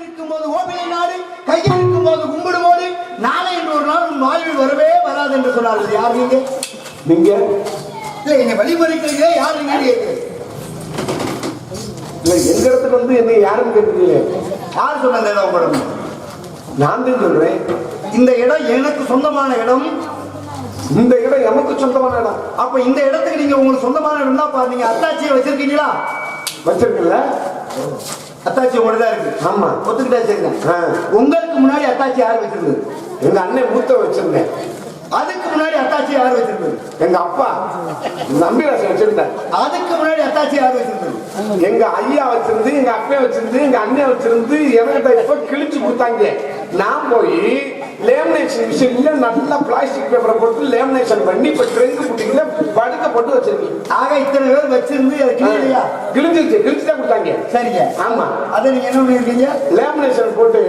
இருக்கும்போது ஓபிலை நாடு கையில் இருக்கும்போது கும்பிடுவோடு நாளை என்று ஒரு நாள் உன் வாழ்வில் வரவே வராது என்று சொன்னார்கள். யார் நீங்க? நீங்க? இல்ல என்னை வழிமறிக்கிறீங்களே யார் நீங்க எங்க இடத்துக்கு வந்து என்ன யாருன்னு கேட்டுக்கீங்க யார் சொன்ன இடம் உங்களிடம் நான் தான் சொல்றேன். இந்த இடம் எனக்கு சொந்தமான இடம். இந்த இடம் எனக்கு சொந்தமான இடம். அப்ப இந்த இடத்துக்கு நீங்க உங்களுக்கு சொந்தமான இடம் தான் பாருங்க அத்தாச்சியை வச்சிருக்கீங்களா? வச்சிருக்கல அத்தாச்சி உங்களோட தான் இருக்கு. ஆமா. ஒத்துக்கிட்டா ஆ. உங்களுக்கு முன்னாடி அத்தாச்சி யார் வச்சிருந்தது? எங்க அண்ணன் மூத்த வச்சிருந்தேன். அதுக்கு முன்னாடி அத்தாச்சி யார் வச்சிருந்தது? எங்க அப்பா. நம்பிராசன் வச்சிருந்தேன். அதுக்கு முன்னாடி அத்தாச்சி யார் வச்சிருந்தது? எங்க ஐயா வச்சிருந்து எங்க அப்பா வச்சிருந்து எங்க அண்ணன் வச்சிருந்து என்கிட்ட இப்ப கிழிச்சு கொடுத்தாங்க. நான் போய் லேமினேஷன் மிஷின்ல நல்லா பிளாஸ்டிக் பேப்பரை போட்டு லேமினேஷன் பண்ணி இப்ப ட்ரெங்கு புட்டிங்கள படுக்க போட்டு வச்சிருக்கேன் ஆக இத்தனை பேர் வச்சிருந்து அது கிழிஞ்சிருச்சு கிழிச்சு தான் கொடுத்தாங்க. சரிங்க. ஆமா. அதை நீங்க என்ன பண்ணிருக்கீங்க? லேமினேஷன் போட்டு.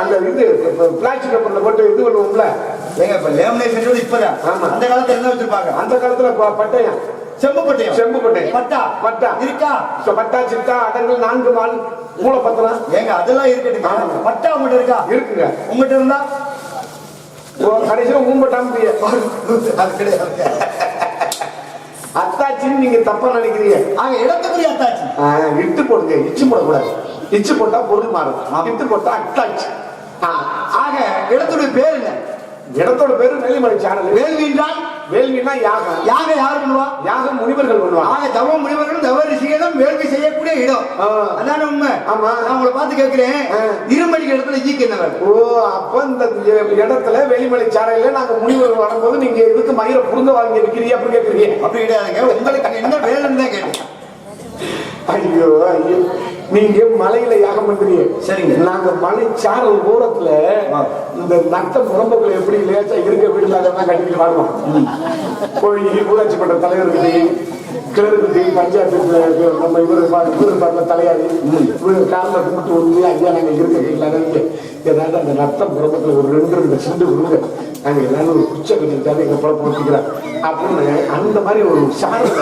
அந்த இது பிளாஸ்டிக் பேப்பர்ல போட்டு இது பண்ணுவோம்ல. ஏங்க இப்ப லேமினேஷன் இப்பதான். ஆமா. அந்த காலத்துல என்ன வச்சிருப்பாங்க? அந்த காலத்துல பட்டயம் செம்பு பட்டயம் செம்பு பட்டயம் பட்டா. பட்டா. இருக்கா? பட்டா சிட்டா அடங்கல் நான்கு மால். மூலப்பத்திரம் ஏங்க அதெல்லாம் இருக்கட்டும். பட்டா உங்ககிட்ட இருக்கா? இருக்குங்க. உங்ககிட்ட இருந்தா? கடைசியில் ஊம்பட்டாம அது கிடையாது. அத்தாச்சின்னு நீங்க தப்பா நினைக்கிறீங்க. ஆக இடத்துக்குரிய அத்தாச்சி இட்டு போடுங்க. இச்சு போடக்கூடாது. இச்சு போட்டா பொருள் மாறும். இட்டு போட்டா அத்தாச்சி. ஆக இடத்துடைய பேர் என்ன இடத்தோட பேரு வேலிமலை சாரல் வேள்வி என்றால் வேள்வினா யாகம் யாக யார் பண்ணுவா? யாகம் முனிவர்கள் பண்ணுவாங்க ஆக தவ முனிவர்களும் தவ ரிஷிகளும் வேள்வி செய்யக்கூடிய இடம். அதான உண்மை? ஆமா. நான் உங்களை பார்த்து கேட்கிறேன். இருமடிக்கு இடத்துல ஈக்கு என்ன வேலை? ஓ அப்ப இந்த இடத்துல வேலிமலை சாரையில நாங்க முனிவர் வரும்போது நீங்க இதுக்கு மயிரை புடுங்க வாங்கி இருக்கிறீங்க அப்படி கேட்குறீங்க. அப்படி கிடையாதுங்க. உங்களுக்கு என்ன வேலைன்னு தான் கேட்டேன். ஐயோ ஐயோ. நீங்க மலையில யாகம் பண்றீங்க. சரிங்க. நாங்க மலை சாரல் ஓரத்துல. இந்த நட்ட முரம்புக்குள்ள எப்படி லேசா இருக்க வீடுல அதெல்லாம் கட்டிட்டு வாழ்வோம் போய் ஊராட்சி மன்ற தலைவருக்கு கிளருக்கு பஞ்சாயத்து நம்ம இவரு இவரு பாட்டில தலையாரி இவரு காலில் கும்பிட்டு வந்து ஐயா நாங்க இருக்க வீட்டுல ஏதாவது அந்த நட்ட முரம்புக்குள்ள ஒரு ரெண்டு ரெண்டு சிண்டு கொடுங்க. நாங்க எல்லாரும் ஒரு குச்சை கட்டிட்டாலும் எங்க பழப்ப வச்சுக்கிறோம் அப்படின்னு அந்த மாதிரி ஒரு சாரல்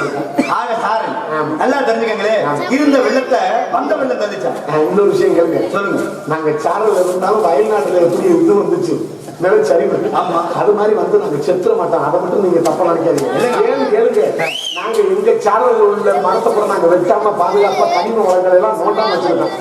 ஆக சாரல். நல்லா தெரிஞ்சுக்கங்களே. இருந்த வெள்ளத்தை வந்த வெள்ளம் தந்துச்சா ஆஹ் இன்னொரு விஷயம் கேளுங்க. சொல்லுங்க. நாங்க சாரல் இருந்தாலும் வயல்நாட்டுல எப்படி இது வந்துச்சு? நிலச்சரிவு. ஆமா. அது மாதிரி வந்து நாங்க செத்துற மாட்டோம். அதை மட்டும் நீங்க தப்பா நினைக்காதீங்க. ஏன்னு கேளுங்க. நாங்க எங்க சாரல் உள்ள மரத்தை கூட நாங்க வெட்டாம பாதுகாப்பா கனிம வளங்களை எல்லாம் நோண்டாம வச்சிருக்கோம்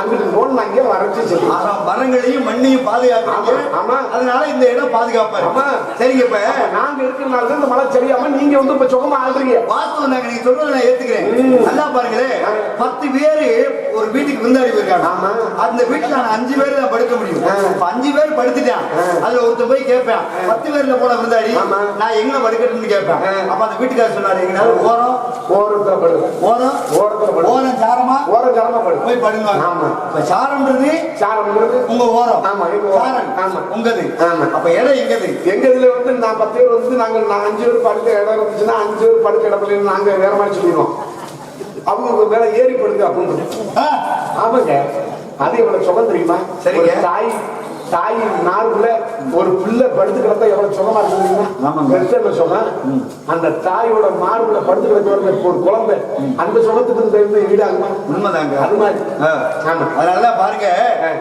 அங்கிட்டு நோண்டாங்க வறட்சி செஞ்சு ஆக மரங்களையும் மண்ணையும் பாதுகாப்பாங்க ஆமா. அதனால இந்த இடம் பாதுகாப்பா. ஆமா. சரிங்க இப்ப நாங்க இருக்கிறனால இந்த மழை சரியாம நீங்க வந்து இப்ப சுகமா ஆள்றீங்க வாஸ்தவம் நாங்க நீங்க சொல்றதை நான் ஏத்துக்கிறேன். நல்லா பாருங்களேன். பத்து பேரு ஒரு வீட்டுக்கு விருந்தாடி போயிருக்காங்க ஆமா. அந்த வீட்டுல நான் அஞ்சு பேர் தான் படுக்க முடியும் அஞ்சு பேர் படுத்துட்டான். அதுல ஒருத்தன் போய் கேட்பேன் பத்து பேர்ல போன விருந்தாடி. நான் எங்க படுக்கட்டும்னு கேட்பேன். அப்ப அந்த வீட்டுக்காரர் சொன்னாரு ஓரம் ஓரத்துல படு ஓரம் ஓரத்துல படு ஓரம் சாரமா ஓரம் ஜலமா படு போய் படுங்க ஆமா. இப்ப சாரம்ன்றது சாரம்ங்கிறது உங்க ஓரம் ஆமா, எங்க. சாரல் ஆமா. உங்கது ஆமா. அப்ப இடம் எங்கது எங்க இதுல வந்து நான் பத்து பேர் வந்து நாங்க நான் அஞ்சு பேர் படுக்க இடம் இருந்துச்சுன்னா அஞ்சு பேர் படுக்க இல்லைன்னு நாங்க வேற மாதிரி சொல்லிடுவோம் அவங்க மேல ஏறி படுங்க அப்படின்னு. ஆமாங்க அது எவ்வளவு சுகம் தெரியுமா சரிங்க. தாய் தாய் நார்ல ஒரு பிள்ளை படுத்து கிடந்தா எவ்வளவு சுகமா இருக்கு. வெத்தல சுகம் அந்த தாயோட மார்புல படுத்து கிடக்க வரல ஒரு குழந்தை. அந்த சுகத்துக்கு இந்த இது ஈடாகுமா? உண்மைதாங்க. அது மாதிரி. ஆமா. அதனாலதான் பாருங்க.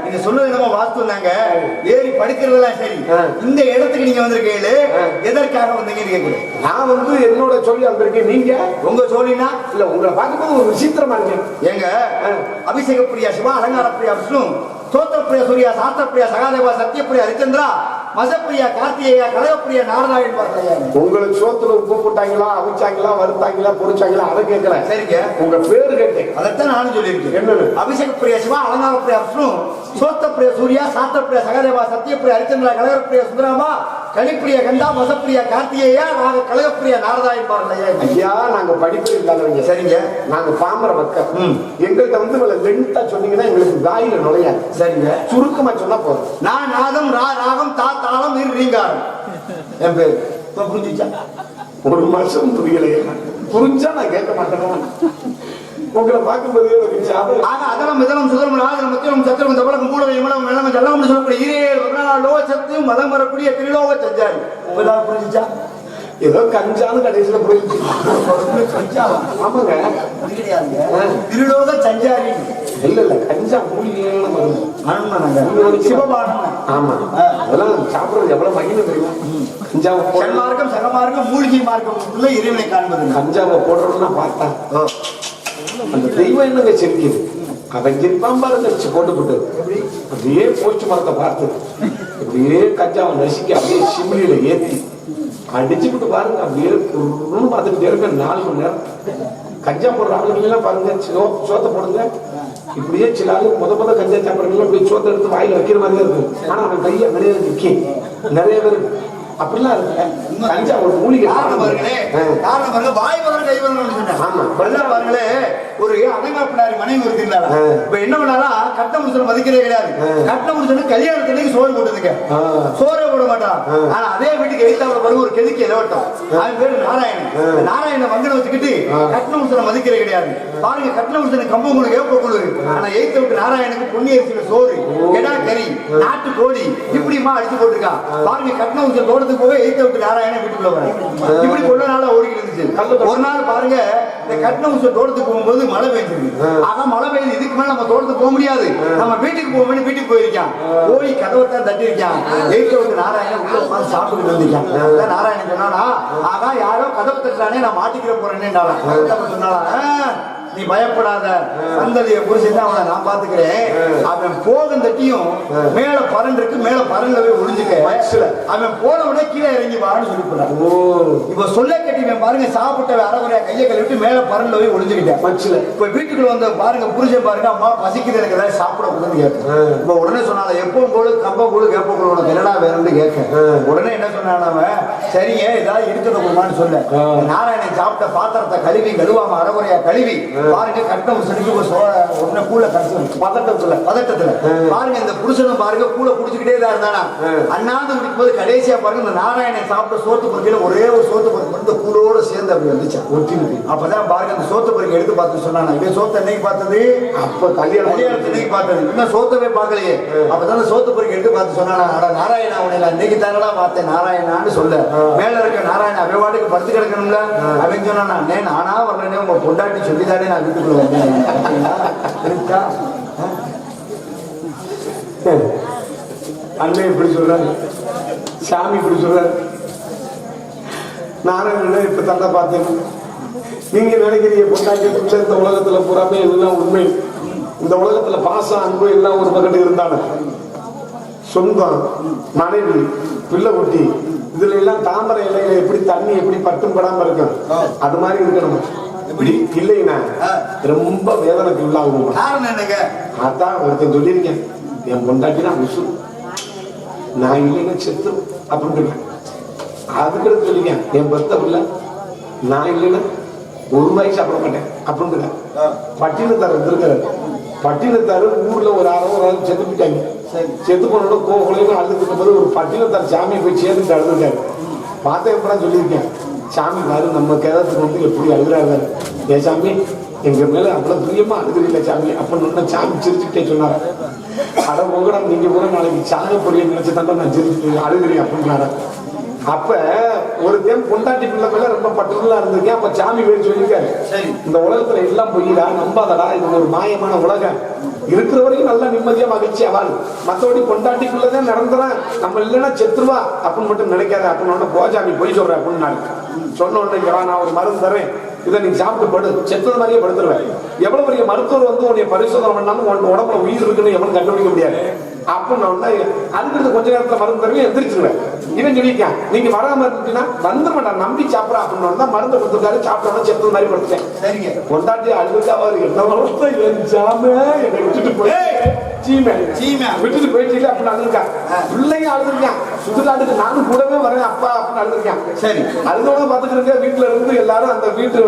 நீங்க சொன்னது என்னமோ வாஸ்துனாங்க ஏறி படிக்கிறதெல்லாம் சரி. இந்த இடத்துக்கு நீங்க வந்திருக்கீங்களே. எதற்காக வந்தீங்கன்னு கேட்கிறேன் நான் வந்து என்னோட சொல்லி வந்திருக்கேன். நீங்க? உங்க சோழினா இல்ல உங்களை பார்க்கும்போது ஒரு விசித்திரமா இருக்கேன். ஏங்க அபிஷேக பிரியா சிவா அலங்கார பிரியா விஷ்ணு. தோத்திர பிரியா சூர்யா சாஸ்திர பிரியா சகாதேவா சத்யபிரியா ஹரிச்சந்திரா மசப்பிரியா கார்த்திகேயா கலகப்பிரியா பார்க்கலையா உங்களுக்கு சோத்துல உப்பு போட்டாங்களா அவிச்சாங்களா வறுத்தாங்களா பொரிச்சாங்களா அதை கேட்கல. சரிங்க. உங்க பேரு கேட்டேன். அதைத்தான் நானும் சொல்லியிருக்கேன். என்னது? அபிஷேக பிரியா சிவா அலங்கார பிரியா விஷ்ணு சோத்த பிரியா சூர்யா சாஸ்திர பிரியா சகாதேவா சத்யபிரியா ஹரிச்சந்திரா கலகர பிரியா சுந்தராமா கலிப்பிரியா கண்டா மசப்பிரியா கார்த்திகேயா நாங்க கலகப்பிரியா நாரதாயன் பார்க்கலையா ஐயா நாங்க படிப்பு இல்லாதவங்க. சரிங்க. நாங்க பாமர மக்கள். எங்கள்கிட்ட வந்து இவ்வளவு லென்த்தா சொன்னீங்கன்னா எங்களுக்கு வாயில நுழையாது. சரிங்க. சுருக்கமா சொன்னா போதும். நான் நாதம் ரா ராகம் தா தாளம் இரு ரீங்காரம். என் பேர். புரிஞ்சுச்சா? ஒரு மாசம் புரியலையே. புரிஞ்சா நான் கேட்க மாட்டேன்? உங்களை பார்க்கும்போதே ஒரு அதலம் மிதலம் சுதரம் ஆதலம் மத்தியம் சத்திரம் தபலம் இமலம் வெள்ளம் ஜலம் சொல்லக்கூடிய ஈரேழு பதினாலு லோக சத்து மதம் வரக்கூடிய திரிலோக சஞ்சாரி. இப்பதான் புரிஞ்சுச்சா? ஏதோ கஞ்சான்னு கடைசியில போயிடுச்சு ஆமாங்க. கிடையாதுங்க. திருலோக சஞ்சாரி. இல்ல இல்ல கஞ்சா மூலிகையான சிவபானம் ஆமா. அதெல்லாம் சாப்பிடுறது எவ்வளவு மகிழ்ந்து தெரியுமா? கஞ்சாவை சன்மார்க்கம் சகமார்க்கம் மூலிகை மார்க்கம் இறைவனை காண்பதுங்க. கஞ்சாவை போடுறதுன்னா பார்த்தா அந்த தெய்வம் என்னங்க சிரிக்குது அவன் சிரிப்பான் பாருங்க போட்டு போட்டு. அப்படியே போஸ்ட் மரத்தை பார்த்து. அப்படியே கஞ்சாவை நசுக்கி அப்படியே சிம்லியில ஏத்தி அடிச்சுக்கிட்டு விட்டு பாருங்க. அப்படியே குருன்னு பார்த்துக்கிட்டே இருக்க நாலு மணி நேரம். கஞ்சா போடுற ஆளுங்க எல்லாம் பாருங்க. சோ சோத்தை போடுங்க. இப்படியே சில ஆளு முத முத கஞ்சா சாப்பிட்றவங்க அப்படியே சோத்தை எடுத்து வாயில வைக்கிற மாதிரி தான் இருக்கு. ஆனா அவன் கையை நிறைய நிக்கி. நிறைய பேர் அப்படிலாம் இருக்கு கஞ்சா ஒரு மூலிகை காரணம் பாருங்களே ஆ. காரணம் பாருங்க வாய் முதல் கை முதல் சொன்னேன் ஆமா. இப்பெல்லாம் பாருங்களே ஒரு அடங்காப்பிடாரி மனைவி இருக்கிறாரா ஆ. இப்ப என்ன பண்ணாரா கட்ட முடிச்சல மதிக்கிறே கிடையாது. கட்ட முடிச்சல கல்யாணத்துக்கு சோறு போட்டதுங்க ஆ. சோறே போட மாட்டான் ஆ. ஆனா அதே வீட்டுக்கு எழுத்தாப்புல பாருங்க ஒரு கெதுக்கு அவன் பேரு நாராயணன். ஆ. இந்த நாராயண வங்கன வச்சுக்கிட்டு ஆ. கட்ட முடிச்சல மதிக்கிறே கிடையாது. பாருங்க கட்ட முடிச்சல கம்பம் ஏப்ப குழு ஆனா எழுத்த விட்டு நாராயணுக்கு பொன்னி அரிசியில சோறு கெடா கறி நாட்டு கோழி இப்படிமா அடிச்சு போட்டிருக்கான் பாருங்க கட்ட முடிச்சல் தோட்டத்துக்கு போக எழுத்த விட்டு நாராயண வீட்டுக்குள்ள வர இப்படி கொள்ள நாளா ஓடிக்கிட்டு இருந்துச்சு. ஒரு நாள் பாருங்க இந்த கட்டின உச்சம் தோட்டத்துக்கு போகும்போது மழை பெய்ஞ்சிருக்கு அதான் மழை பெய்யுது. இதுக்கு மேல நம்ம தோட்டத்துக்கு போக முடியாது. நம்ம வீட்டுக்கு போக வீட்டுக்கு போயிருக்கான். போய் கதவை தான் தட்டி இருக்கான் எய்த்த விட்டு நாராயணன் உள்ள உட்கார்ந்து சாப்பிட்டு வந்திருக்கான். நாராயணன் சொன்னானா ஆகா யாரோ கதவை தட்டுறானே நான் மாட்டிக்கிற போறேன்னு சொன்னாலா "ஆ, நீ பயப்படாத. சந்ததிய புரிச்சுட்டு அவனை நான் பாத்துக்கிறேன் அவன் போகும் தட்டியும் மேல பரன் இருக்கு மேல பரன்ல போய் ஒளிஞ்சுக்க. அவன் போன உடனே கீழே இறங்கி வான்னு சொல்லி ஓ. இப்ப சொல்ல கட்டிவன் பாருங்க சாப்பிட்ட அரைகுறையா கையை கழுவிட்டு மேல பரன்ல போய் ஒளிஞ்சுக்கிட்டேன். மச்சில. இப்ப வீட்டுக்குள்ள வந்து பாருங்க புருஷன் பாருங்க அம்மா பசிக்குது எனக்கு ஏதாவது சாப்பிட கொடுன்னு கேட்க. இப்ப உடனே சொன்னால எப்பவும் போல கம்ப போல கேப்ப போல உனக்கு என்னடா வேணும்னு கேட்க. உடனே என்ன சொன்னான் அவன்? சரிங்க ஏதாவது இருக்கிறத கொடுமான்னு சொல்ல. நாராயணன் சாப்பிட்ட பாத்திரத்தை கழுவி கழுவாம அரைகுறையா கழுவி பாருங்க கட்ட ஒரு சோழ உடனே கூல கடிச்சு பதட்டத்துல பதட்டத்துல. பாருங்க இந்த புருஷனும் பாருங்க கூல குடிச்சுக்கிட்டே தான் இருந்தானா? அண்ணாந்து குடிக்கும் போது கடைசியா பாருங்க இந்த நாராயணன் சாப்பிட்ட சோத்து பொறுக்கையில ஒரே ஒரு சோத்து பொறுக்கை இந்த கூலோட சேர்ந்து அப்படி வந்துச்சு. ஒட்டினுது அப்பதான் பாருங்க அந்த சோத்து பொறுக்கை எடுத்து பார்த்து சொன்னானா இவன் சோத்தை என்னைக்கு பார்த்தது? அப்ப கல்யாணம் கல்யாணத்தை இன்னைக்கு பார்த்தது? இன்னும் சோத்தவே பார்க்கலையே. அப்பதான் சோத்து பொறுக்கை எடுத்து பார்த்து சொன்னானா அட நாராயணா உன்னை நான் இன்னைக்கு தானடா பார்த்தேன் நாராயணான்னு சொல்ல. மேல இருக்க நாராயண அவன் வாட்டுக்கு படுத்து கிடக்கணும்ல? அவன் சொன்னானா அண்ணே நானா வரலனே உங்க பொண்டாட்டி சொல்லிதானே நான் வீட்டுக்குள்ள வந்தேன். அப்படின்னா, இருக்கா? அண்ணன் இப்படி சொல்றாரு. சாமி இப்படி சொல்றாரு. நாராயணன் இப்ப தண்டை பார்த்தேன் நீங்க நினைக்கிறீங்க பொண்டாட்டி இந்த உலகத்துல பூராமே எல்லாம் உண்மை. இந்த உலகத்துல பாசம் அன்பு எல்லாம் ஒரு பக்கத்து இருந்தாங்க சொந்தம் மனைவி பிள்ளை குட்டி இதுல எல்லாம் தாமரை இலையில எப்படி தண்ணி எப்படி பட்டும் படாம இருக்கும்? அது மாதிரி இருக்கணும். எப்படி? இல்லைன்னா. ரொம்ப வேதனைக்கு உள்ளாகும். அதான் ஒருத்தன் சொல்லியிருக்கேன். என் பொண்டாட்டி தான் உசு நான் இல்லைன்னா செத்து அப்படின்னு அதுக்கு சொல்லிருக்கேன் என் பத்த பிள்ளை நான் இல்லைன்னா ஒரு ரூபாய்க்கு சாப்பிட மாட்டேன் அப்படின்னு பட்டினத்தார் இருந்திருக்காரு பட்டினத்தார் ஊர்ல ஒரு அரை ஒரு ஆள் செத்து போயிட்டாங்க. செத்து போனோட கோகுலையும் அழுதுட்டு போது ஒரு பட்டினத்தார் சாமி போய் சேர்ந்துட்டு அழுதுட்டாரு. பார்த்தேன் எப்படா சொல்லியிருக்கேன்? சாமி பாரு நம்ம கேதத்துக்கு வந்து எப்படி அழுகிறாரு ஏ சாமி எங்க மேல அவ்வளவு பிரியமா அழுகிறீங்களா சாமி. அப்படின்னு சாமி சிரிச்சுக்கிட்டே சொன்னார். அட உங்கடா நீங்க கூட நாளைக்கு சாக பொரிய நினைச்சு தான் நான் சிரிச்சு அழுகிறேன் அப்படின்னாரு. அப்ப ஒரு டைம் பொண்டாட்டி பிள்ளை மேல ரொம்ப பட்டுலா இருந்திருக்கேன் அப்ப சாமி பேர் சொல்லியிருக்காரு. இந்த உலகத்துல எல்லாம் பொய்யடா நம்பாதடா? இது ஒரு மாயமான உலகம். இருக்கிற வரைக்கும் நல்லா நிம்மதியா மகிழ்ச்சியா வாழ். மத்தபடி பொண்டாட்டி பிள்ளைதான் நடந்துறான் நம்ம இல்லைன்னா செத்துருவா அப்படின்னு மட்டும் நினைக்காத. அப்படின்னு போஜாமி பொய் சொல்ற அப்படின்னு நான் சொன்ன உடனே நான் ஒரு மருந்து தரேன். இதை நீ சாப்பிட்டு படு. செத்தது மாதிரியே படுத்துருவேன். எவ்வளவு பெரிய மருத்துவர் வந்து உன்னை பரிசோதனை பண்ணாலும் உன் உடம்புல உயிர் இருக்குன்னு எவனும் கண்டுபிடிக்க முடியாது. அப்படின்னு உடனே அதுக்கு கொஞ்ச நேரத்துல மருந்து தருவேன் எந்திரிச்சிருவேன். இவன் சொல்லியிருக்கான் நீங்க வராம இருந்துச்சுன்னா வந்து மாட்டான் நம்பி சாப்பிடா அப்படின்னு மருந்து கொடுத்துருக்காரு சாப்பிட்டோம்னா செத்தது மாதிரி படுத்துட்டேன். சரிங்க. கொண்டாட்டி அழுதுட்டா அவர் என்ன சாம என்னை விட்டுட்டு போய் சீமை. சீமை. விட்டுட்டு போயிட்டு அப்படின்னு அழுதுருக்கான் பிள்ளைங்க அழுதுருக்கான் சுற்றுலாட்டுக்கு நானும் கூடவே வரேன் அப்பா அப்படின்னு அழுதுருக்கான் சரி. அழுதோட பாத்துக்கிறீங்க வீட்டுல இருந்து எல்லாரும் அந்த வீட்டு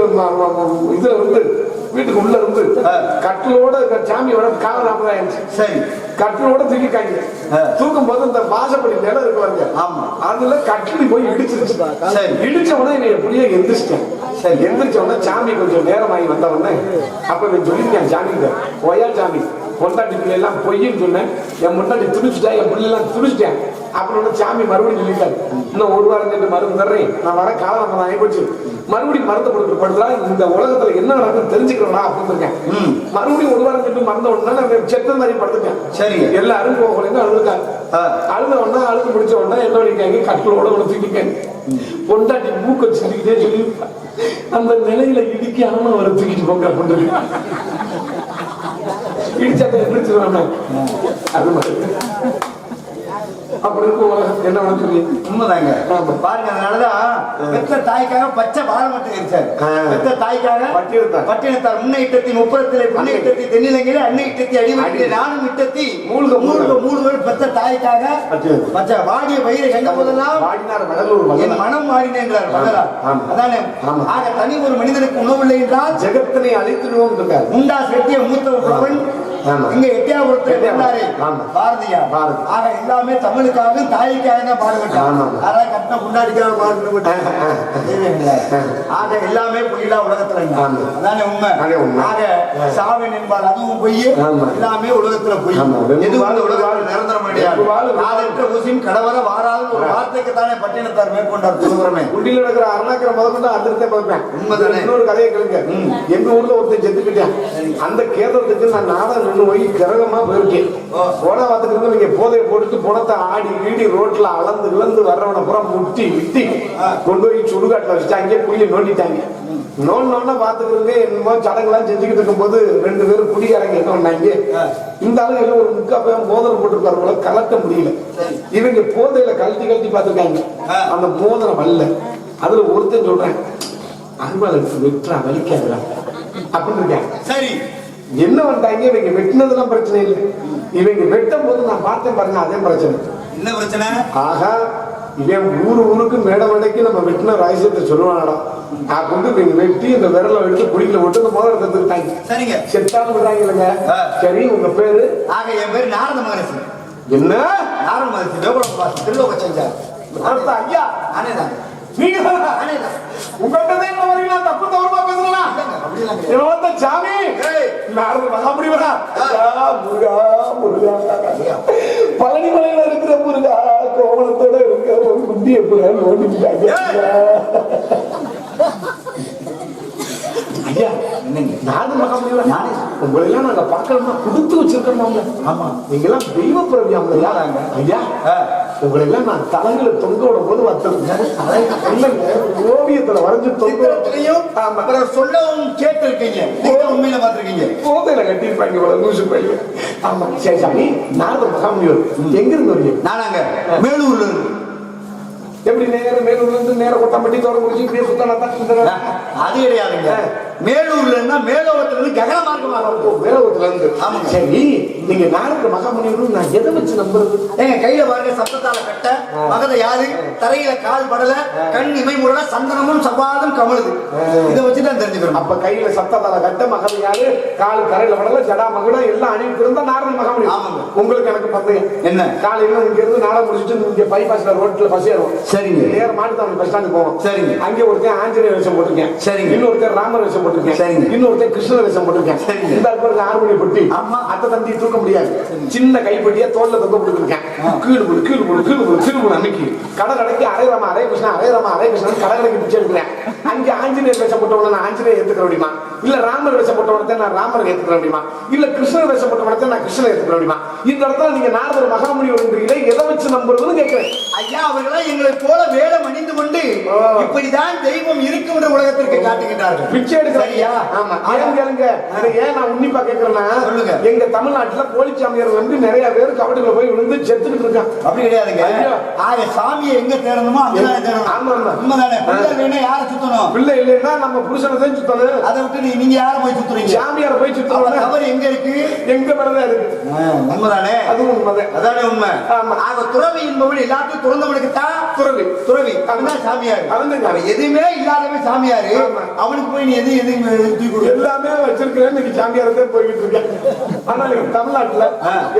இதுல இருந்து வீட்டுக்கு உள்ள இருந்து. கட்டிலோட சாமியோட காலம் நாற்பதாயிரம் சரி கட்டிலோட தூக்கிக்காங்க. தூக்கும் போது இந்த வாசப்படி நிலம் இருக்கு பாருங்க ஆமா. அதுல கட்டில் போய் இடிச்சிருச்சு சரி. இடிச்ச உடனே என்னை எப்படியோ எந்திரிச்சிட்டேன் சரி. எந்திரிச்ச உடனே சாமி கொஞ்சம் நேரமாகி வந்த உடனே அப்ப சொல்லியிருக்கேன் சாமி ஓயா சாமி பொண்டாட்டி பிள்ளை எல்லாம் பொய்ன்னு சொன்னேன். என் பொண்டாட்டி துடிச்சிட்டா என் பிள்ளை எல்லாம் துடிச்சிட்டேன். அப்புறம் வந்து சாமி மறுபடியும் சொல்லிட்டாரு. இன்னும் ஒரு வாரம் சென்று மருந்து தர்றேன். நான் வர காலம் நம்ம ஆகி போச்சு மறுபடியும் மருந்து கொடுத்து படுத்தா இந்த உலகத்துல என்ன நடக்குன்னு தெரிஞ்சுக்கிறோம்னா அப்படின்னு இருக்கேன். மறுபடியும் ஒரு வாரம் சென்று மறந்த உடனே நான் செத்த மாதிரி படுத்துட்டேன். சரிங்க. எல்லாரும் போகலன்னு அழுதுட்டாங்க ஆ. அழுத உடனே அழுது முடிச்ச உடனே என்ன பண்ணிருக்காங்க கட்டிலோட ஒன்று தூக்கிட்டாங்க பொண்டாட்டி மூக்க சிந்திக்கிட்டே சொல்லி அந்த நிலையில இடிக்காம அவரை தூக்கிட்டு போங்க அப்படின்னு இடிச்சாத்த இடிச்சிருவாங்க அது மாதிரி அப்படி இருக்கும். என்ன நினைக்கிறீங்க உண்மைதாங்க. பாருங்க அதனாலதான் பெற்ற தாய்க்காக பச்சை பாலம் மட்டும் இருக்காரு ஆ. பெற்ற தாய்க்காக பட்டினத்தார். பட்டினத்தார் முன்ன இட்டத்தி முப்பதத்திலே புன்ன இட்டத்தி தென்னிலங்கையில அன்னை இட்டத்தி அடிவட்டிலே நானும் இட்டத்தி மூழ்க மூழ்க மூழ்க பெற்ற தாய்க்காக. பச்சை வாடிய பயிரை கண்ட போதெல்லாம் வாடினார் வடலூர் என். மனம் மாறினேன்றார். ஆமா. அதானே. ஆக தனி ஒரு மனிதனுக்கு உணவில்லை என்றால் ஜெகத்தினை அழித்துடுவோம் முண்டா செட்டிய மூத்த. இங்க எட்டியாபுரத்தில். இருந்தாரு. பாரதியார் பாரதி. ஆக எல்லாமே தமிழுக்காக தாய்க்காக தான் பாடுபட்டார் ஆமா. அதான் கட்டின முன்னாடிக்காக பாடுபட்டார் ஆக எல்லாமே பொய்யிலா உலகத்துல. அதானே உண்மை. ஆக சாவின் என்பால் அதுவும் பொய். எல்லாமே உலகத்துல பொய். எது வாழ், வெகு நிரந்தரம் கிடையாது. நாளற்ற ஊசியும் கடவர வாராத ஒரு வார்த்தைக்கு தானே பட்டினத்தார் மேற்கொண்டார் சுதந்திரமே குண்டில நடக்கிற அருணாக்கிற முதற்கொண்டு அதிர்த்தே பார்ப்பேன். உண்மைதானே? இன்னொரு கதையை கேளுங்க. எங்க ஊர்ல ஒருத்தன் செத்துக்கிட்டேன். அந்த கேதத்துக்கு நான் நாதம் நின்று போய் கிரகமா போயிருக்கேன் போன வாத்துக்கு நீங்க போதையை போட்டுட்டு பணத்தை ஆடி வீடி ரோட்ல அளந்து இழந்து வர்றவனை பூரா முட்டி விட்டி கொண்டு போய் சுடுகாட்டுல வச்சுட்டு அங்கேயே குழியை நோண்டிட்டாங்க. நோண்டோன்னா பாத்துக்கிறது என்னமோ சடங்குலாம் செஞ்சுக்கிட்டு இருக்கும்போது ரெண்டு பேரும் குடிகாரங்க என்ன பண்ணாங்க? இந்த ஆளுங்க ஒரு முக்கா பையன் போதனை போட்டுருப்பாரு போல கலக்க முடியல. இவங்க போதையில கழட்டி கழட்டி பார்த்துருக்காங்க அந்த போதனை வரல. அதுல ஒருத்தன் சொல்றேன் அருவாளுக்கு விட்டுறா வலிக்காதுடா அப்படின்னு இருக்காங்க. சரி. என்ன பண்ணிட்டாங்க இவங்க வெட்டினதுலாம் பிரச்சனை இல்லை. இவங்க வெட்டும் போது நான் பார்த்தேன் பாருங்க அதே பிரச்சனை. என்ன பிரச்சனை? ஆகா இவன் ஊரு ஊருக்கு மேடை மேடைக்கு நம்ம வெட்டின ரகசியத்தை சொல்லுவானடா. நான் கொண்டு இவங்க வெட்டி இந்த விரலை எடுத்து குடிக்கல விட்டு இந்த மோதிரம் தந்துட்டாங்க சரிங்க. செத்தாலும் விடுறாங்க இல்லைங்க. சரி உங்க பேரு? ஆக என் பேர் நாரத மகரிஷி. என்ன? நாரத மகரிஷி தேவகுலம் பாசி திருலோக செஞ்சார் ஐயா. நானே தான். நீங்க? உங்கள்கிட்ட தான். வரீங்களா தப்பு தவறுமா பேசுறா அப்படிலாம் கிடையாது. இவன் சாமி ஏய், நாரத மகாபுரிவரா முருகா முருகா பழனி மலையில இருக்கிற முருகா கோவணத்தோட இருக்கிற ஒரு குட்டியை போல நோண்டிட்டாங்க ஐயா? நாரத மகாபுரிவரா நானே. உங்களை எல்லாம் நாங்க பார்க்கணும்னா கொடுத்து வச்சிருக்கோம் ஆமா. நீங்க எல்லாம் தெய்வ பிறவியாம யாராங்க? ஐயா. உங்களை எல்லாம் நான் தலைகளை தொங்க விடும் போது இல்லைங்க ஓவியத்துல வரைஞ்சு தொங்க சித்திரத்திலையும் ஆமா. அப்புறம் சொல்லவும் கேட்டிருக்கீங்க. உண்மையில பார்த்திருக்கீங்க. போதையில கட்டியிருப்பாங்க இவ்வளவு லூசு பையன். ஆமா. சரி சாமி நாரத மகாமுனிவர். எங்க இருந்து வரீங்க நானாங்க. மேலூர்ல இருந்து. எப்படி நேர மேலூர்ல இருந்து நேர கொட்டாம்பட்டி தோற முடிச்சு இப்படியே சுத்தனா தான் அது கிடையாதுங்க. மேலூர்ல இருந்தா மேலோகத்துல இருந்து ககன மார்க்கமாக வேலவத்துல இருந்து ஆமாங்க. சரி நீங்க நாரத மகாமுனிவர் நான் எதை வச்சு நம்புறது? ஏங்க கையில பாருங்க சத்தத்தால கட்ட. மகத யாரு? தரையில கால் படல கண் இமை முரல சந்தனமும் சபாதம் கமழுது. இதை வச்சு தான் தெரிஞ்சுக்கணும். அப்ப கையில சத்தத்தால கட்ட மகன் யாரு? கால் கரையில படல ஜடா மகுடம் எல்லாம் அணிவிட்டு இருந்தா நாரத மகாமுனிவர் ஆமாங்க. உங்களுக்கு எனக்கு பந்தயம். என்ன? காலையில இங்க இருந்து நாடகம் முடிச்சுட்டு இங்க பைபாஸ்ல ரோட்ல பஸ் ஏறுவோம். சரிங்க. நேர மாட்டுத்தாவணி பஸ் ஸ்டாண்டு போவோம். சரிங்க. அங்க ஒருத்தன் ஆஞ்சநேய வேஷம் போட்டிருக்கேன். சரிங்க. இன்னொருத்தர் ராமர் வேஷம் போட்டிருக்கேன். சரிங்க. இன்னொருத்தர் கிருஷ்ண வேஷம் போட்டிருக்கேன். சரிங்க. இந்த ஆறு மணி பொட்டி ஆமா. அத்தை தந்தி தூக்க முடியாது. சின்ன கைப்பட்டியா தோல்ல தொங்க போட்டுருக்கேன் கீழு போடு கீழு போடு கீழு போடு கீழு போடு அன்னைக்கு. கடை கடைக்கு அரே ராமா அரே கிருஷ்ணா அரே ராமா அரே கிருஷ்ணன் கடை கடைக்கு பிச்சை எடுக்கிறேன். அங்க ஆஞ்சநேயர் வேஷம் போட்டவன நான் ஆஞ்சநேயர் ஏத்துக்கிற முடியுமா இல்ல ராமர் வேஷம் போட்டவனத்தை நான் ராமர் ஏத்துக்கிற முடியுமா இல்ல கிருஷ்ணர் வேஷம் போட்டவனத்தை நான் கிருஷ்ணன் ஏத்துக்கிற முடியுமா இந்த இடத்துல நீங்க நாரதர் மகாமுனி ஒன்றிலே எதை வச்சு நம்புறதுன்னு கேட்கிறேன். ஐயா அவர்களாம் எங்களை போல வேடம் அணிந்து கொண்டு. இப்படிதான் தெய்வம் இருக்கும் என்ற உலகத்திற்கு காட்டுகின்றார்கள். பிச்சை எடுக்கிற ஆமா. கேளுங்க. இதை ஏன் நான் உன்னிப்பா கேட்கிறேன்னா சொல்லுங்க. எங்க தமிழ்நாட்டுல போலிச்சாமியார் வந்து நிறைய பேர் கபடியில போய் விழுந்து செத்துக்கிட்டு இருக்கான் அப்படி கிடையாதுங்க. ஆக சாமியை எங்க தேடணுமோ அங்கதான் தேடணும். ஆமா, ஆமா. உண்மைதானே பிள்ளை வேணும் யாரை சுத்தணும்? பிள்ளை இல்லைன்னா நம்ம புருஷனை தான் சுத்தணும். அதை விட்டு நீ- நீங்க யாரை போய் சுத்துறீங்க? சாமியாரை போய் சுத்தணும் தவறு எங்க இருக்கு? எங்க மேலதான் இருக்கு. உண்மைதானே? அதுவும் உண்மைதான். அதானே உண்மை? ஆமா. ஆக துறவி என்பவன் எல்லாத்தையும் துறந்தவனுக்கு தான் துறவி. துறவி. அவன் சாமியார். அவன் எதுவுமே இல்லாதவன் சாமியாரு. அவனுக்கு போய் நீ எது எது எல்லாமே வச்சிருக்கிறேன் இன்னைக்கு சாமியார் தான் போய்கிட்டு இருக்கேன். ஆனா நீங்க தமிழ்நாட்டுல.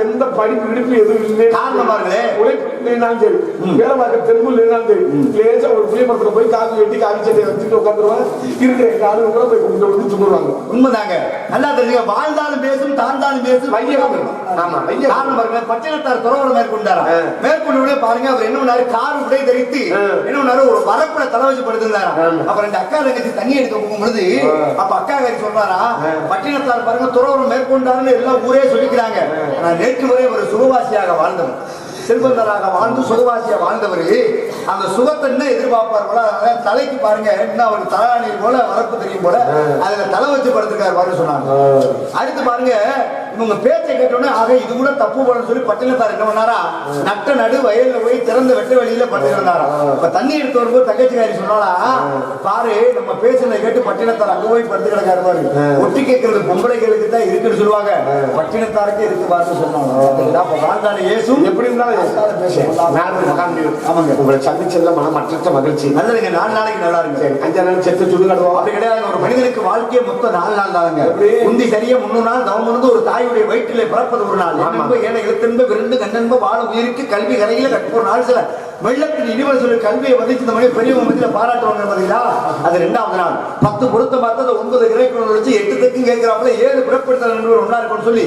எந்த படிப்பு இடிப்பு எதுவும் இல்லை காரணம். உழைப்பு இல்லைனாலும் சரி வேலை பார்க்க தென்பு இல்லைனாலும் சரி லேசா ஒரு புளிய மரத்துல போய் காசு வெட்டி காவி சட்டையை வச்சு எடுத்துட்டு உட்காந்துருவான் இருக்கிற ஆளுங்க கூட போய் கும்பிட்டு வந்து துண்ணுவாங்க உண்மைதாங்க. நல்லா தெரிஞ்சுங்க. வாழ்ந்தாலும் பேசும் தாழ்ந்தாலும் பேசும். மையம் ஆமா மையம் காரணம் பாருங்க பட்டினத்தார் துறவரம் மேற்கொண்டாரா. மேற்கொண்டு உடனே பாருங்க அவர் என்ன பண்ணாரு? கார் உடை தரித்து. என்ன பண்ணாரு? ஒரு வரப்புல தலை வச்சு படுத்திருந்தாரா. அப்ப ரெண்டு அக்கா தங்கச்சி தண்ணி எடுக்க போகும் பொழுது ஆ. அப்ப அக்கா கறி சொல்றாரா. பட்டினத்தார் பாருங்க துறவரம் மேற்கொண்டாருன்னு எல்லாம் ஊரே சொல்லிக்கிறாங்க ஆனா நேற்று வரை ஒரு சுகவாசியாக வாழ்ந்தவர். செல்வந்தராக வாழ்ந்து சுகவாசியா வாழ்ந்தவர். அந்த சுகத்தை என்ன எதிர்பார்ப்பார் அதாவது தலைக்கு பாருங்க என்ன அவர் தலாணி போல வரப்பு தெரியும் போல அதுல தலை வச்சு படுத்திருக்காரு பாருங்க சொன்னாங்க. அடுத்து பாருங்க இவங்க பேச்சை கேட்டோன்னே ஆக இது கூட தப்பு போலன்னு சொல்லி பட்டினத்தார் என்ன பண்ணாரா? நட்ட நடு வயல்ல போய் திறந்த வெட்ட வெளியில பட்டிருந்தாரா இப்ப தண்ணி எடுத்து வரும்போது தங்கச்சிக்காரி சொன்னாலா பாரு நம்ம பேசுனதை கேட்டு பட்டினத்தார் அங்க போய் படுத்து கிடக்காரு பாரு. ஒட்டி கேட்கறது பொம்பளைகளுக்கு தான் இருக்குன்னு சொல்லுவாங்க. பட்டினத்தாருக்கு இருக்கு பாருன்னு சொன்னாங்க. அப்ப வாழ்ந்தான இயேசும் எப்படி இருந்தாலும் மகான் ஆமாங்க. உங்களை சந்திச்சதுல மனமற்ற மகிழ்ச்சி. நல்லதுங்க நாலு நாளைக்கு நல்லா இருங்க சரி அஞ்சா நாள் செத்து சுடு கடுவோம் அப்படி கிடையாது ஒரு மனிதனுக்கு வாழ்க்கையே மொத்தம் நாலு நாள் தாங்க? முந்தி சரியா முன்னூறு நாள் தவம் இருந்து ஒரு தாயுடைய வயிற்றிலே பிறப்பது ஒரு நாள். என்ப ஏன எழுத்தென்ப விருந்து கண்ணென்ப வாழ உயிருக்கு கல்வி கரையில கற்போர் நாள் சில வெள்ளத்தின் இனிவர் சொல்லி கல்வியை இந்த மணி பெரியவங்க மத்தியில பாராட்டுவாங்க பாத்தீங்களா அது ரெண்டாவது நாள். பத்து பார்த்து அந்த ஒன்பது கிரேக்கணும் வச்சு எட்டு தெக்கும் கேட்கிறாப்புல ஏழு பிறப்படுத்தல் என்று ஒன்னா இருக்கும்னு சொல்லி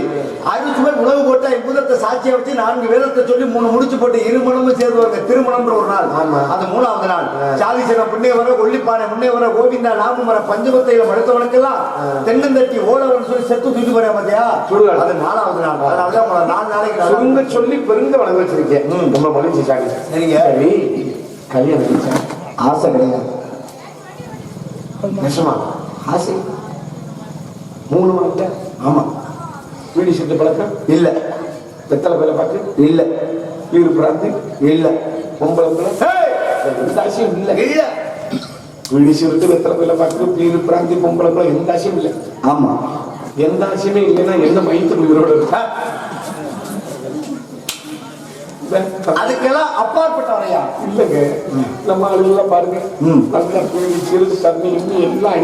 அறுசுவை உணவு போட்டு ஐம்பூதத்தை சாட்சியா வச்சு நான்கு வேதத்தை சொல்லி மூணு முடிச்சு போட்டு இருமணமும் சேர்ந்து வருங்க திருமணம்ன்ற ஒரு நாள். ஆமா. அது மூணாவது நாள். சாதிசன முன்னே வர கொல்லிப்பானை முன்னே வர கோவிந்தா நாமம் வர பஞ்சபத்தையில மருத்துவனுக்கெல்லாம் தென்னந்தட்டி ஓலவன் சொல்லி செத்து தூக்கி போறேன் சுடுகாடு. அது நாலாவது நாள். உங்களை நாலு நாளைக்கு சுருங்க சொல்லி பெருங்க வளர்ந்து வச்சிருக்கேன். ரொம்ப மகிழ்ச்சி சாமி. சரிங்க. சரி கல்யாணம்? ஆசை கிடையாது. நெசமா ஆசை? மூணு மாட்ட? ஆமா. வீடு செட்டு பழக்கம்? இல்ல. வெத்தலை பேல பார்த்து? இல்ல. வீடு பிராந்தி? இல்ல. பொம்பளை ஆசையும் இல்லை. இல்ல. வீடு சிறுத்து வெத்தலை பேல பார்த்து வீடு பிராந்தி பொம்பளை எந்த ஆசையும் இல்லை. ஆமா. எந்த ஆசையுமே இல்லைன்னா என்ன மையத்தில் உயிரோட இருக்கா? அதுக்கெல்லாம் அப்பாற்பட்டவரையா இல்லைங்க. நம்ம ஆளுங்கெல்லாம் பாருங்க. நல்லா குளிர் சிறு தண்ணி இன்னும் எல்லாம்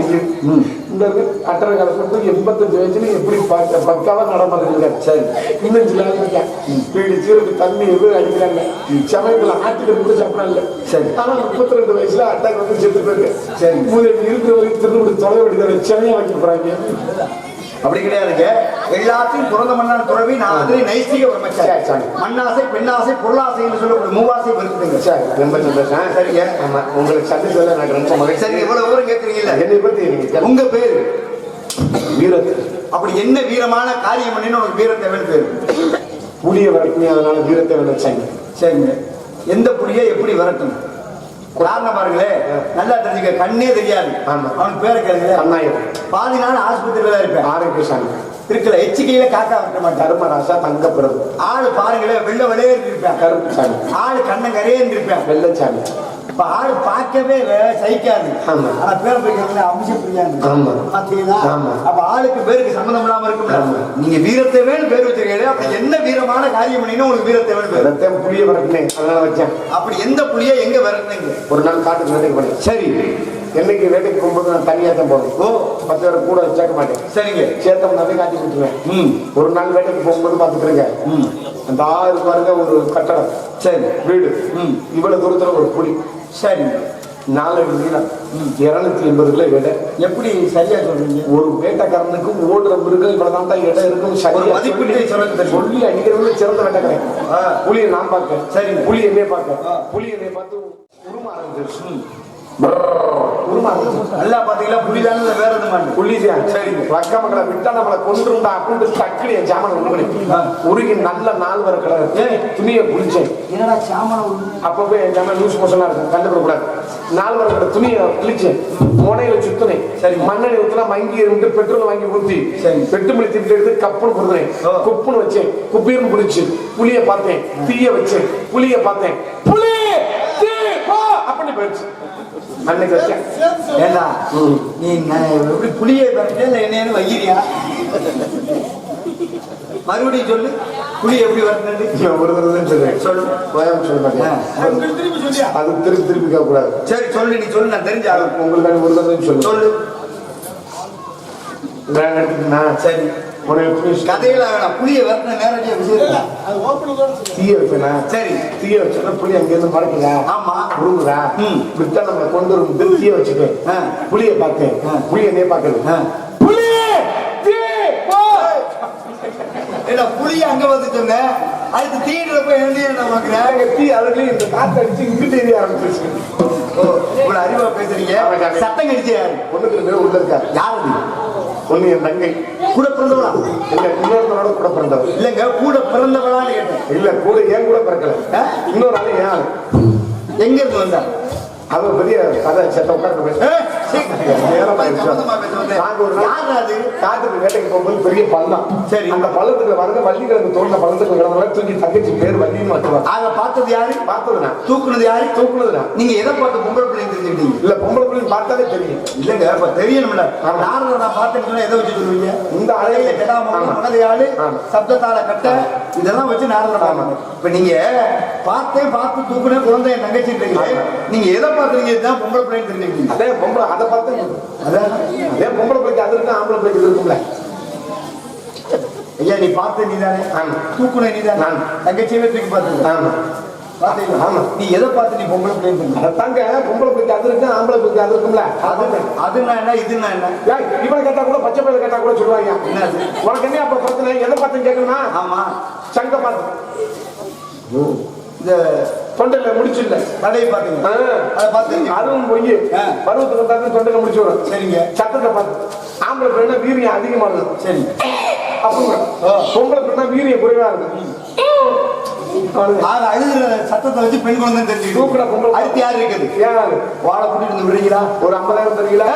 ம். இந்த அட்டரை காலத்துல எண்பத்தஞ்சு வயசுல எப்படி பக்காவா நடமாடுங்க சரி. இன்னும் சில சீருக்கு தண்ணி எதுவும் அடிக்கிறாங்க. சமயத்துல ஆட்டுக்கு கூட சாப்பிடலாம் இல்ல. சரி. ஆனா முப்பத்தி ரெண்டு வயசுல அட்டாக் வந்து செத்து போயிருக்கு சரி. மூதேவி இருக்கிற வரைக்கும் திரும்ப தொலை வெடிக்கிற சென்னையா வைக்க போறாங்க. அப்படி கிடையாதுங்க. எல்லாத்தையும் பிறந்த மன்னான் துறவி நான் அதிலே நைசிக பிரம்மச்சாரி சரி, சரி. மண்ணாசை பெண்ணாசை பொருளாசை என்று சொல்லக்கூடிய மூவாசை வருதுங்க சரி ரொம்ப சந்தோஷம். சரிங்க. ஆமா உங்களுக்கு சந்திச்சதுல எனக்கு ரொம்ப மகிழ்ச்சி. சரி இவ்வளவு விவரம் கேட்கறீங்கல்ல என்னை பத்தி நீங்க. உங்க பேரு? வீரத்து. அப்படி என்ன வீரமான காரியம் பண்ணின்னு உனக்கு வீரத்தை வேணும் பேரு? புளிய வரைக்கும் அதனால வீரத்தை வச்சாங்க. சரிங்க. எந்த புலியை எப்படி விரட்டணும்? காரணம் பாருங்களே நல்லா தெரிஞ்சுக்க கண்ணே தெரியாது. அவனுக்கு பேரை கேளுங்க பாதி நாள் ஆஸ்பத்திரியில தான் இருப்பேன். ஆரோக்கியசாமி இருக்குல்ல எச்சிக்கையில காக்கா விட்ட மாட்டார் தர்மராசா தங்க பிரபு ஆளு பாருங்களேன் வெள்ள விளையேறி இருப்பேன் கருப்புசாமி ஆளு கண்ண கரையேன்னு இருப்பேன் வெள்ளச்சாமி இப்ப ஆளு பார்க்கவே சகிக்காது. ஆனா பேர் பிடிக்கிறது அம்ச பிரியாங்க ஆமா. பாத்தீங்களா. அப்ப ஆளுக்கு பேருக்கு சம்மந்தம் இல்லாம இருக்கும்ல ஆமா. நீங்க வீரத்தை வேணும் பேர் வச்சிருக்கீங்க அப்ப என்ன வீரமான காரியம் பண்ணினா உங்களுக்கு வீரத்தை வேணும் வெள்ளத்தையும் புளிய வரைக்கும் அதனால வச்சேன். அப்படி எந்த புலியை எங்க விரட்டுனீங்க? ஒரு நாள் போனேன். சரி. என்னைக்கு வேட்டைக்கு போகும்போது நான் தனியாக தான் போவேன். ஓ பத்து பேரை கூட சேர்க்க மாட்டேன். சரிங்க. சேர்த்தோம்னாவே காட்டி கொடுத்துருவேன். ம். ஒரு நாள் வேட்டைக்கு போகும்போது பார்த்துக்கிறேங்க ம். அந்த ஆறு பாருங்க ஒரு கட்டடம். சரி. வீடு. ம். இவ்வளவு தூரத்துல ஒரு புலி சரிங்க நாலடி நீளம். இருநூத்தி எண்பது கிலோ வேட்டை எப்படி சரியா சொல்றீங்க? ஒரு வேட்டைக்காரனுக்கு ஓடுற மிருகம் இவ்வளவுதான் தான் இடம் இருக்கும் ஒரு சரியா மதிப்பீட்டை சொல்லி- அடிக்கிறவங்க சிறந்த வேட்டைக்காரன். புலியை நான் பார்க்க சரிங்க. புலி என்னைய பார்க்க. புலி என்னைய பார்த்து உருமா ஆரம்பிச்சிருச்சு உருமா ஆரம்பிச்சிருச்சு நல்லா பாத்தீங்களா புலிதான வேற எதுவும் புள்ளிதான் சரி வக்க மக்களை விட்டா நம்மளை கொண்டுருந்தா அக்குண்டு டக்குனு என் ஜாமான உருகி ஆ. உருகி நல்ல நாள் வர துணியை குளிச்சேன். என்னடா சாமான அப்பவே என் ஜாமான் லூஸ் மோஷனா இருக்கும் கண்டுபிட கூடாது. நாள் வர துணியை கிழிச்சேன். முனையில சுத்தினேன். சரி. மண்ணெண்ணெய் ஊத்தினா மங்கி இருந்து பெட்ரோல் வாங்கி ஊத்தி சரி. வெட்டுமல்லி திட்டு எடுத்து கப்புன்னு கொடுத்தேன். குப்புன்னு வச்சேன். குப்பீர்னு குடிச்சு புளிய பார்த்தேன். தீய வச்சேன். புளிய பார்த்தேன். புளி! தீ! அப்படின்னு போயிடுச்சு. அன்னைக்கு வச்சேன் ஏண்டா? நீ எப்படி புளியை விரட்டியா இல்ல என்னன்னு வைக்கிறியா? மறுபடியும் சொல்லு புளி எப்படி வரட்டு நான் ஒரு தடவை சொல்றேன். சொல்லு. கோயம் சொல்ல மாட்டேன். அது திருப்பி திருப்பி கேட்க கூடாது சரி சொல்லு நீ சொல்லு நான் தெரிஞ்ச உங்களுக்கு ஒரு தடவை சொல்லு. சொல்லு நான். சரி. இஷ்டம்? கதையில வேணாம். புளிய வரணும் நேரடியா விஷயம் தீய வச்சனா சரி. தீய வச்சனா புளி அங்கிருந்து மடக்குதா? ஆமா. உருங்குதா ம். இப்படித்தான் நம்ம கொண்டு வரும். தீய வச்சுட்டு. ஆ. புளிய பார்த்து. ஆ. புளி என்னைய பார்க்கறது. ஆ. புளி! தீ போ! ஏடா புளிய அங்க வந்து சொன்னேன் அதுக்கு என்ன நான் பாக்குறேன் நாங்க தீ அதுலயும் இந்த காத்து அடிச்சு இங்கிட்டு எரிய ஆரம்பிச்சிருச்சு. ஓ இவ்வளவு அறிவா பேசுறீங்க. சத்தம் கடிச்சு யாரு? ஒண்ணுக்கு உள்ள இருக்காரு யாரு அது? ஒண்ணு என் தங்கை. கூட பிறந்தவளா? இல்ல இன்னொருத்தனோட கூட பிறந்தவர் இல்லங்க கூட பிறந்தவளான்னு கேட்டேன். இல்ல கூட ஏன் கூட பிறக்கல? இன்னொரு ஆளு ஏன் எங்க இருந்து வந்தா அவன் பெரிய கதை செத்த யாரு அது? காட்டுக்கு வேட்டைக்கு போகும்போது பெரிய பள்ளம். சரி. அந்த பள்ளத்துக்கு வரது வள்ளிக்கிழங்கு தோண்ட பள்ளத்துக்கு கிடந்தவங்க தூக்கி தங்கச்சி பேர் வள்ளின்னு வச்சுருவாங்க ஆக பார்த்தது யாரு? பார்த்தது நான் தூக்குனது யாரு? தூக்குனது நான் நீங்க எதை பார்த்து பொம்பளை பிள்ளைங்க தெரிஞ்சுக்கிட்டீங்க? இல்ல பொம்பளை பிள்ளை பார்த்தாலே தெரியும். இல்லங்க இப்ப தெரியணும்ல. நாரத நான் பார்த்தேன்னு எதை வச்சு சொல்லுவீங்க இந்த அலையில அலையில கெடாம ஆமா. மனதையாளு ஆமா. சப்தத்தால கட்ட இதெல்லாம் வச்சு நாரத பார்க்கணும் இப்ப நீங்க பார்த்தேன் பார்த்து தூக்குனேன் குழந்தை என் தங்கச்சின்றீங்களே ஆமா. நீங்க எதை பார்த்துறீங்க இதுதான் பொம்பளை பிள்ளைன்னு தெரிஞ்சுக்கிட்டீங்க. அதே பொம்பளை அதை பார்த்து அதான் அதே பொம்பளை பிள்ளைக்கு அது இருக்கு ஆம்பளை பிள்ளைக்கு இது இருக்கும்ல. ஐயா நீ பார்த்த நீதானே. ஆமா. தூக்குன நீதானே. நான். தங்கச்சியவே தூக்கி பார்த்துருக்க ஆமா பாத்தீங்களா ஆமா. நீ எதை பார்த்து நீ பொம்பளை பிள்ளைன்னு அதாங்க பொம்பளை பிள்ளைக்கு அது இருக்கு ஆம்பளை பிள்ளைக்கு அது இருக்கும்ல. அது அதுனா என்ன இதுனா என்ன? இவனை கேட்டா கூட பச்சை பயில கேட்டா கூட சொல்லுவாங்க. என்னது? உனக்கு என்ன அப்ப பிரச்சனை? எதை பார்த்து கேட்கணுமா ஆமா. சங்க பார்த்து. இந்த தொண்டையில முடிச்சு இல்ல கடையை பாத்துங்க அதை பார்த்து அதுவும் பொய். பருவத்துக்கு வந்தாலும் தொண்டையில முடிச்சு வரும் சரிங்க. சத்தத்தை பார்த்து ஆம்பளை பிள்ளைனா வீரியம் அதிகமானது சரி. அப்படிங்க ஆ. பொம்பளை பிள்ளைனா வீரியம் குறைவா இருக்கு. அவ்வளவுதான். ஆக அழுகுற சத்தத்தை வச்சு பெண் குழந்தை. தெரிஞ்சுக்கிட்டு அடுத்து யார் இருக்குது? வாழை கூட்டிட்டு விடுறீங்களா? ஒரு ஐம்பதாயிரம் தருவீங்களா?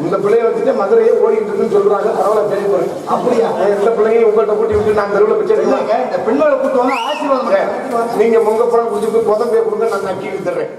இந்த பிள்ளைய வச்சுட்டு மதுரையே ஓடிட்டு இருக்குன்னு சொல்றாங்க பரவாயில்ல போறேன் அப்படியா இந்த பிள்ளைங்க உங்கள்கிட்ட கூட்டி விட்டு நான் தெருவில். இல்லைங்க இந்த பெண்களை கூட்டு வாங்க ஆசீர்வாதம். நீங்க உங்க படம் குடிச்சு புதம்பிய கொடுங்க நான் நக்கி வித்துறேன்